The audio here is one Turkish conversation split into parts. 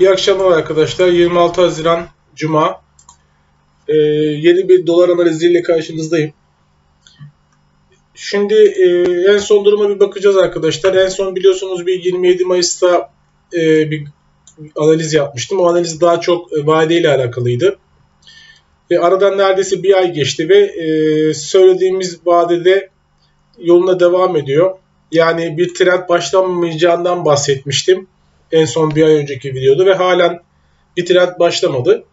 İyi akşamlar arkadaşlar. 26 Haziran Cuma. Ee, yeni bir dolar analiziyle karşınızdayım. Şimdi e, en son duruma bir bakacağız arkadaşlar. En son biliyorsunuz bir 27 Mayıs'ta e, bir analiz yapmıştım. O analiz daha çok e, vadeyle alakalıydı. E, aradan neredeyse bir ay geçti ve e, söylediğimiz vadede yoluna devam ediyor. Yani bir trend başlamayacağından bahsetmiştim. En son bir ay önceki videoda ve halen bir trend başlamadı.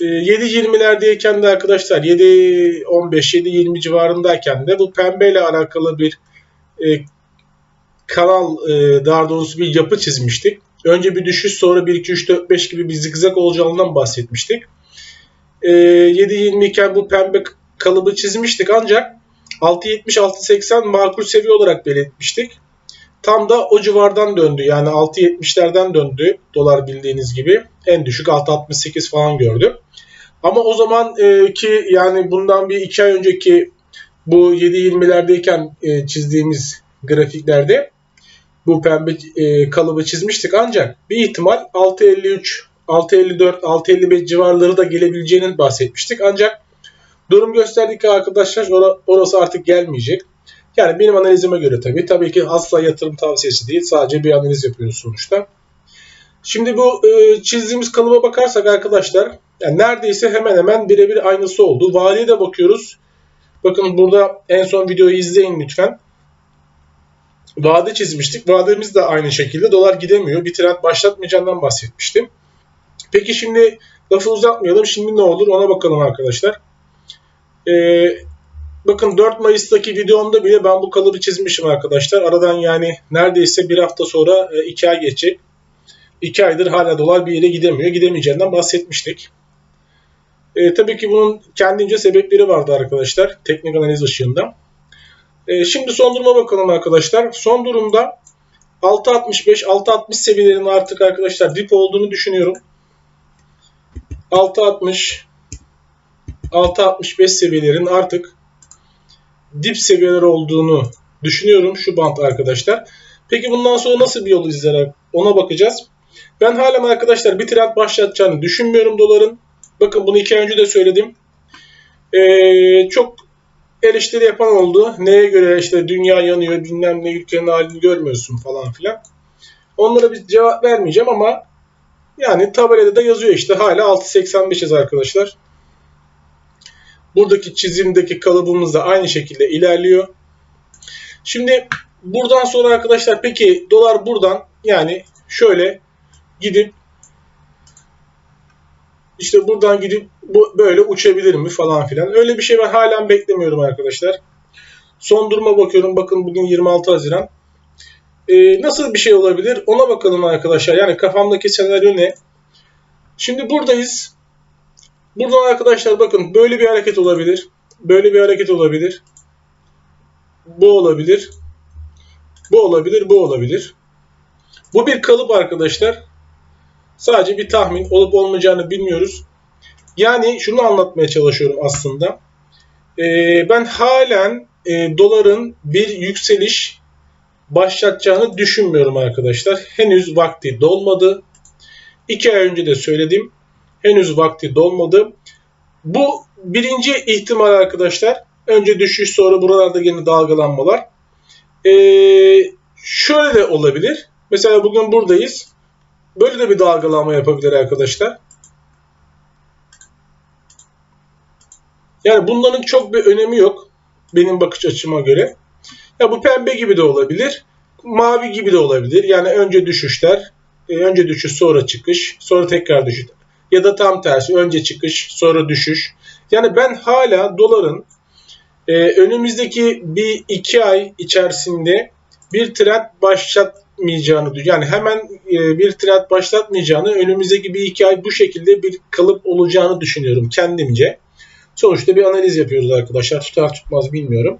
E, 7.20'lerdeyken de arkadaşlar 7.15-7.20 civarındayken de bu pembeyle alakalı bir e, kanal e, daha doğrusu bir yapı çizmiştik. Önce bir düşüş sonra 1 2 3 4 5 gibi bir zigzag olacağından bahsetmiştik. E, 7.20 iken bu pembe kalıbı çizmiştik ancak 6.70-6.80 makul seviye olarak belirtmiştik. Tam da o civardan döndü. Yani 6.70'lerden döndü dolar bildiğiniz gibi. En düşük 6.68 falan gördü. Ama o zaman e, ki yani bundan bir iki ay önceki bu 7.20'lerdeyken e, çizdiğimiz grafiklerde bu pembe e, kalıbı çizmiştik ancak bir ihtimal 6.53, 6.54, 6.55 civarları da gelebileceğini bahsetmiştik. Ancak durum gösterdi ki arkadaşlar orası artık gelmeyecek. Yani benim analizime göre tabii. Tabii ki asla yatırım tavsiyesi değil. Sadece bir analiz yapıyoruz sonuçta. Şimdi bu e, çizdiğimiz kalıba bakarsak arkadaşlar yani neredeyse hemen hemen birebir aynısı oldu. Vadeye de bakıyoruz. Bakın burada en son videoyu izleyin lütfen. Vade çizmiştik. Vademiz de aynı şekilde. Dolar gidemiyor. Bir trend başlatmayacağından bahsetmiştim. Peki şimdi lafı uzatmayalım. Şimdi ne olur ona bakalım arkadaşlar. Ee, bakın 4 Mayıs'taki videomda bile ben bu kalıbı çizmişim arkadaşlar. Aradan yani neredeyse bir hafta sonra 2 ay geçecek. 2 aydır hala dolar bir yere gidemiyor. Gidemeyeceğinden bahsetmiştik. E, tabii ki bunun kendince sebepleri vardı arkadaşlar. Teknik analiz ışığında. E, şimdi son duruma bakalım arkadaşlar. Son durumda 6.65-6.60 seviyelerinin artık arkadaşlar dip olduğunu düşünüyorum. 6.60 6.65 seviyelerin artık dip seviyeler olduğunu düşünüyorum şu bant arkadaşlar. Peki bundan sonra nasıl bir yol izler ona bakacağız. Ben halen arkadaşlar bir trend başlatacağını düşünmüyorum doların. Bakın bunu iki önce de söyledim. Ee, çok eleştiri yapan oldu. Neye göre işte dünya yanıyor, bilmem ne ülkenin halini görmüyorsun falan filan. Onlara bir cevap vermeyeceğim ama yani tabelada da yazıyor işte hala 6.85'iz arkadaşlar. Buradaki çizimdeki kalıbımız da aynı şekilde ilerliyor. Şimdi buradan sonra arkadaşlar peki dolar buradan yani şöyle gidip işte buradan gidip bu böyle uçabilir mi falan filan. Öyle bir şey ben halen beklemiyorum arkadaşlar. Son duruma bakıyorum. Bakın bugün 26 Haziran. Ee, nasıl bir şey olabilir? Ona bakalım arkadaşlar. Yani kafamdaki senaryo ne? Şimdi buradayız. Buradan arkadaşlar bakın böyle bir hareket olabilir. Böyle bir hareket olabilir. Bu olabilir. Bu olabilir. Bu olabilir. Bu bir kalıp arkadaşlar. Sadece bir tahmin olup olmayacağını bilmiyoruz. Yani şunu anlatmaya çalışıyorum aslında. Ee, ben halen e, doların bir yükseliş başlatacağını düşünmüyorum arkadaşlar. Henüz vakti dolmadı. İki ay önce de söyledim. Henüz vakti dolmadı. Bu birinci ihtimal arkadaşlar. Önce düşüş sonra buralarda yine dalgalanmalar. Ee, şöyle de olabilir. Mesela bugün buradayız. Böyle de bir dalgalanma yapabilir arkadaşlar. Yani bunların çok bir önemi yok benim bakış açıma göre. Ya bu pembe gibi de olabilir, mavi gibi de olabilir. Yani önce düşüşler, e, önce düşüş sonra çıkış, sonra tekrar düşüş. Ya da tam tersi önce çıkış sonra düşüş. Yani ben hala doların e, önümüzdeki bir iki ay içerisinde bir trend başlatmayacağını yani hemen e, bir trend başlatmayacağını önümüzdeki bir iki ay bu şekilde bir kalıp olacağını düşünüyorum kendimce. Sonuçta bir analiz yapıyoruz arkadaşlar. Tutar tutmaz bilmiyorum.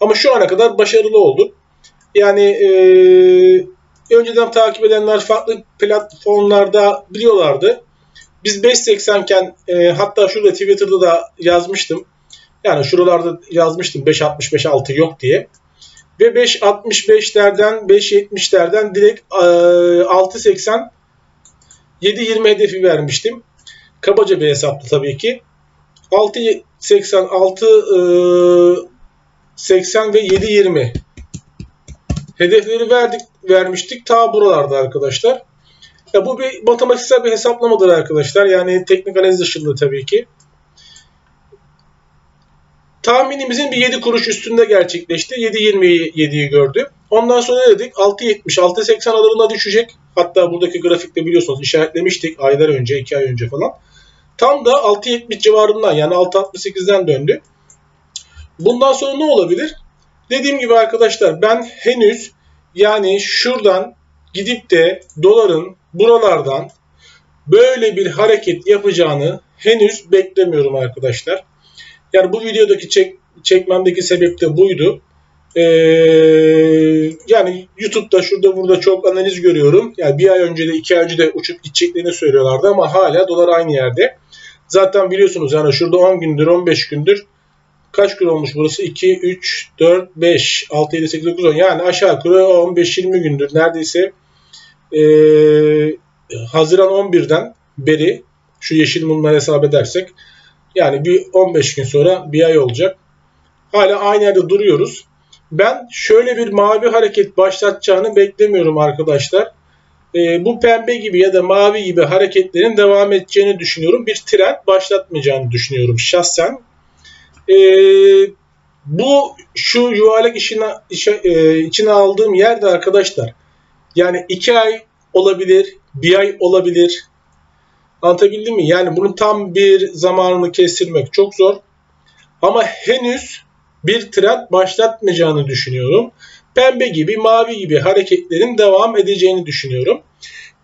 Ama şu ana kadar başarılı oldu. Yani e, önceden takip edenler farklı platformlarda biliyorlardı. Biz 5.80 iken e, hatta şurada Twitter'da da yazmıştım. Yani şuralarda yazmıştım 5.65 yok diye. Ve 5.65'lerden 5.70'lerden direkt e, 6.80 7.20 hedefi vermiştim. Kabaca bir hesaptı tabii ki. 6.80 6 80 ve 7.20 hedefleri verdik vermiştik ta buralarda arkadaşlar. Ya bu bir matematiksel bir hesaplamadır arkadaşlar. Yani teknik analiz dışında tabii ki. Tahminimizin bir 7 kuruş üstünde gerçekleşti. 7.27'yi gördü. Ondan sonra dedik 6.70, 6.80 aralığına düşecek. Hatta buradaki grafikte biliyorsunuz işaretlemiştik aylar önce, 2 ay önce falan. Tam da 6.70 civarından yani 6.68'den döndü. Bundan sonra ne olabilir? Dediğim gibi arkadaşlar ben henüz yani şuradan gidip de doların buralardan böyle bir hareket yapacağını henüz beklemiyorum arkadaşlar. Yani bu videodaki çek, çekmemdeki sebep de buydu. Ee, yani YouTube'da şurada burada çok analiz görüyorum. Yani bir ay önce de iki ay önce de uçup gideceklerini söylüyorlardı ama hala dolar aynı yerde. Zaten biliyorsunuz yani şurada 10 gündür 15 gündür kaç gün olmuş burası? 2, 3, 4, 5, 6, 7, 8, 9, 10 yani aşağı yukarı 15-20 gündür neredeyse e, Haziran 11'den beri şu yeşil mumları hesap edersek yani bir 15 gün sonra bir ay olacak. Hala aynı yerde duruyoruz. Ben şöyle bir mavi hareket başlatacağını beklemiyorum arkadaşlar. E, bu pembe gibi ya da mavi gibi hareketlerin devam edeceğini düşünüyorum. Bir trend başlatmayacağını düşünüyorum şahsen. E, bu şu yuvarlak işine, işe, e, içine aldığım yerde arkadaşlar yani iki ay olabilir, bir ay olabilir. Anlatabildim mi? Yani bunun tam bir zamanını kestirmek çok zor. Ama henüz bir trend başlatmayacağını düşünüyorum. Pembe gibi, mavi gibi hareketlerin devam edeceğini düşünüyorum.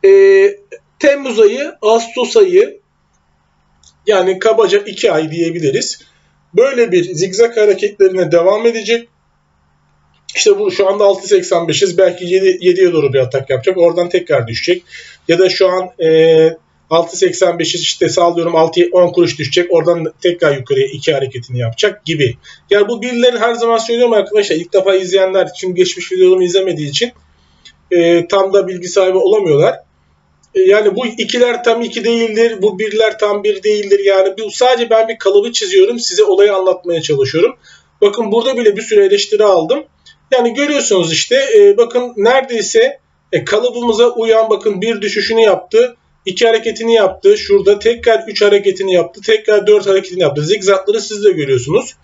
Ee, Temmuz ayı, Ağustos ayı yani kabaca 2 ay diyebiliriz. Böyle bir zigzag hareketlerine devam edecek. İşte bu şu anda 6.85'iz. Belki 7, 7'ye doğru bir atak yapacak. Oradan tekrar düşecek. Ya da şu an e, 6.85'iz işte sağlıyorum 6'ya 10 kuruş düşecek. Oradan tekrar yukarıya iki hareketini yapacak gibi. Yani bu birileri her zaman söylüyorum arkadaşlar. İlk defa izleyenler için geçmiş videolarımı izlemediği için e, tam da bilgi sahibi olamıyorlar. E, yani bu ikiler tam iki değildir. Bu birler tam bir değildir. Yani bu sadece ben bir kalıbı çiziyorum. Size olayı anlatmaya çalışıyorum. Bakın burada bile bir sürü eleştiri aldım. Yani görüyorsunuz işte e, bakın neredeyse e, kalıbımıza uyan bakın bir düşüşünü yaptı. iki hareketini yaptı. Şurada tekrar 3 hareketini yaptı. Tekrar 4 hareketini yaptı. Zigzagları siz de görüyorsunuz.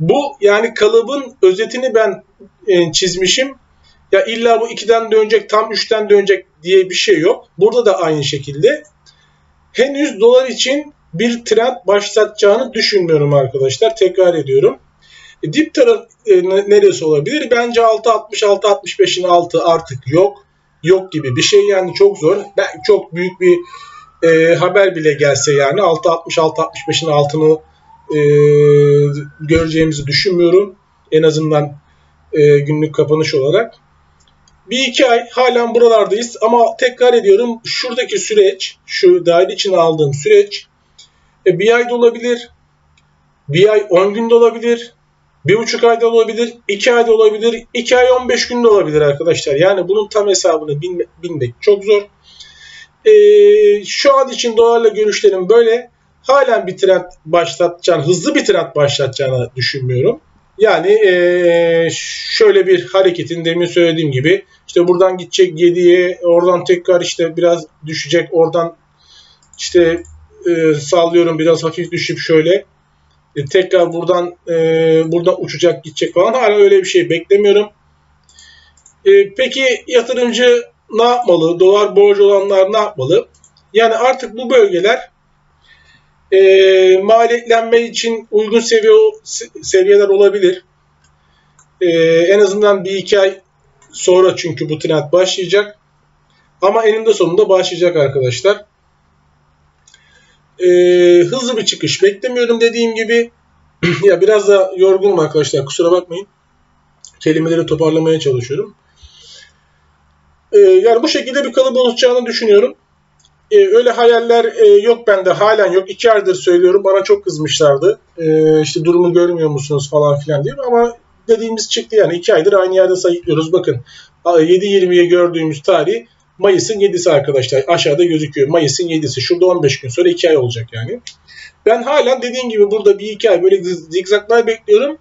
Bu yani kalıbın özetini ben e, çizmişim. Ya illa bu 2'den dönecek, tam 3'ten dönecek diye bir şey yok. Burada da aynı şekilde. Henüz dolar için bir trend başlatacağını düşünmüyorum arkadaşlar. Tekrar ediyorum. E, dip taraf e, neresi olabilir? Bence 6.60-6.65'in altı artık yok. Yok gibi bir şey yani çok zor. Ben çok büyük bir e, haber bile gelse yani 6.60-6.65'in altını e, göreceğimizi düşünmüyorum. En azından e, günlük kapanış olarak. Bir iki ay halen buralardayız ama tekrar ediyorum şuradaki süreç, şu dahil içine aldığım süreç e, bir ayda olabilir, bir ay 10 günde olabilir, bir buçuk ayda olabilir, iki ayda olabilir, iki ay 15 günde olabilir arkadaşlar. Yani bunun tam hesabını bilme, bilmek çok zor. Ee, şu an için dolarla görüşlerim böyle. Halen bir trend başlatacağını, hızlı bir trend başlatacağını düşünmüyorum. Yani ee, şöyle bir hareketin demin söylediğim gibi işte buradan gidecek 7'ye oradan tekrar işte biraz düşecek oradan işte e, sallıyorum biraz hafif düşüp şöyle e, tekrar buradan e, buradan uçacak gidecek falan hala öyle bir şey beklemiyorum. E, peki yatırımcı ne yapmalı? Dolar borcu olanlar ne yapmalı? Yani artık bu bölgeler e, maliyetlenme için uygun seviye seviyeler olabilir. E, en azından bir iki ay sonra çünkü bu trend başlayacak. Ama eninde sonunda başlayacak arkadaşlar e, hızlı bir çıkış beklemiyorum dediğim gibi. ya biraz da yorgunum arkadaşlar kusura bakmayın. Kelimeleri toparlamaya çalışıyorum. E, yani bu şekilde bir kalıp oluşacağını düşünüyorum. E, öyle hayaller e, yok bende halen yok. İki aydır söylüyorum bana çok kızmışlardı. E, işte durumu görmüyor musunuz falan filan diye ama dediğimiz çıktı yani iki aydır aynı yerde sayıklıyoruz. Bakın 7.20'yi gördüğümüz tarih Mayıs'ın 7'si arkadaşlar. Aşağıda gözüküyor. Mayıs'ın 7'si. Şurada 15 gün sonra 2 ay olacak yani. Ben hala dediğim gibi burada bir iki ay böyle zigzaglar bekliyorum.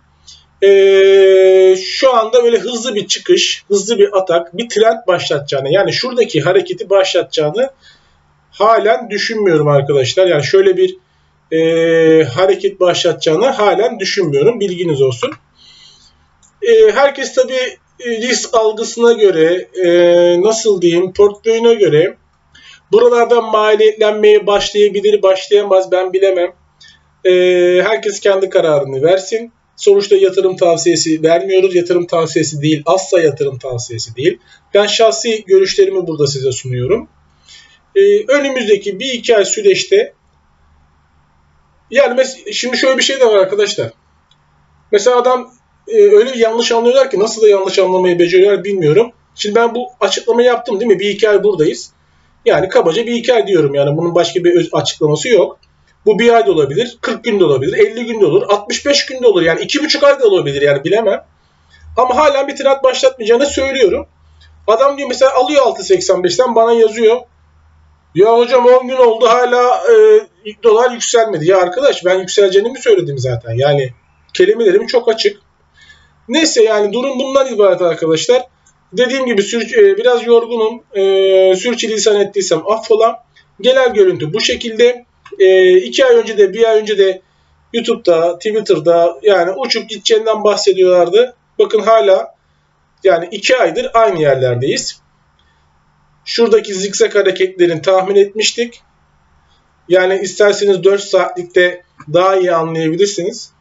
Ee, şu anda böyle hızlı bir çıkış, hızlı bir atak, bir trend başlatacağını yani şuradaki hareketi başlatacağını halen düşünmüyorum arkadaşlar. Yani şöyle bir e, hareket başlatacağını halen düşünmüyorum. Bilginiz olsun. E, herkes tabii risk algısına göre, e, nasıl diyeyim, portföyüne göre buralardan maliyetlenmeye başlayabilir, başlayamaz ben bilemem. E, herkes kendi kararını versin. Sonuçta yatırım tavsiyesi vermiyoruz. Yatırım tavsiyesi değil, asla yatırım tavsiyesi değil. Ben şahsi görüşlerimi burada size sunuyorum. Ee, önümüzdeki bir iki ay süreçte yani şimdi şöyle bir şey de var arkadaşlar. Mesela adam e, öyle yanlış anlıyorlar ki nasıl da yanlış anlamayı beceriyorlar bilmiyorum. Şimdi ben bu açıklamayı yaptım değil mi? Bir iki ay buradayız. Yani kabaca bir iki ay diyorum yani bunun başka bir açıklaması yok. Bu bir ay da olabilir, 40 gün olabilir, 50 gün de olur, 65 gün de olur. Yani iki buçuk ay da olabilir yani bilemem. Ama hala bir trend başlatmayacağını söylüyorum. Adam diyor mesela alıyor 6.85'ten bana yazıyor. Ya hocam 10 gün oldu hala e, dolar yükselmedi. Ya arkadaş ben yükseleceğini mi söyledim zaten? Yani kelimelerim çok açık. Neyse yani durum bundan ibaret arkadaşlar. Dediğim gibi e, biraz yorgunum. E, sürçülisan ettiysem affola. Genel görüntü bu şekilde. E, iki ay önce de bir ay önce de YouTube'da, Twitter'da yani uçup gideceğinden bahsediyorlardı. Bakın hala yani iki aydır aynı yerlerdeyiz. Şuradaki zikzak hareketlerini tahmin etmiştik. Yani isterseniz 4 saatlikte daha iyi anlayabilirsiniz.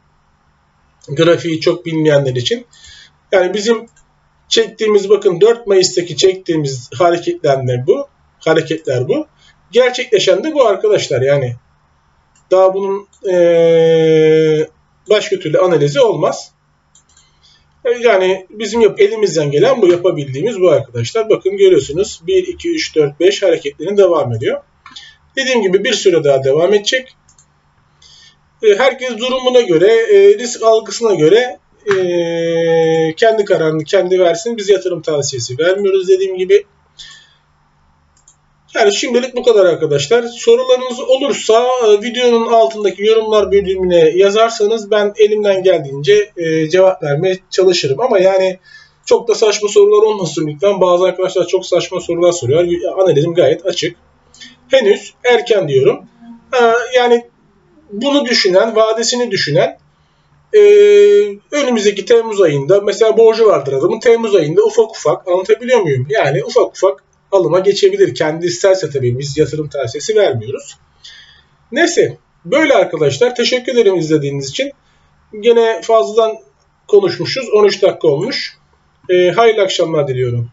Grafiği çok bilmeyenler için. Yani bizim çektiğimiz bakın 4 Mayıs'taki çektiğimiz hareketlenme bu. Hareketler bu. Gerçekleşen de bu arkadaşlar yani. Daha bunun ee, başka türlü analizi olmaz. Yani bizim yap elimizden gelen bu yapabildiğimiz bu arkadaşlar. Bakın görüyorsunuz 1, 2, 3, 4, 5 hareketlerin devam ediyor. Dediğim gibi bir süre daha devam edecek. Herkes durumuna göre, risk algısına göre kendi kararını kendi versin. Biz yatırım tavsiyesi vermiyoruz dediğim gibi. Yani şimdilik bu kadar arkadaşlar. Sorularınız olursa e, videonun altındaki yorumlar bölümüne yazarsanız ben elimden geldiğince e, cevap vermeye çalışırım. Ama yani çok da saçma sorular olmasın lütfen. Bazı arkadaşlar çok saçma sorular soruyor. Analizim gayet açık. Henüz erken diyorum. E, yani bunu düşünen, vadesini düşünen önümüzdeki Temmuz ayında mesela borcu vardır adamın. Temmuz ayında ufak ufak anlatabiliyor muyum? Yani ufak ufak alıma geçebilir. Kendi isterse tabii biz yatırım tavsiyesi vermiyoruz. Neyse böyle arkadaşlar teşekkür ederim izlediğiniz için. Gene fazladan konuşmuşuz. 13 dakika olmuş. E, hayırlı akşamlar diliyorum.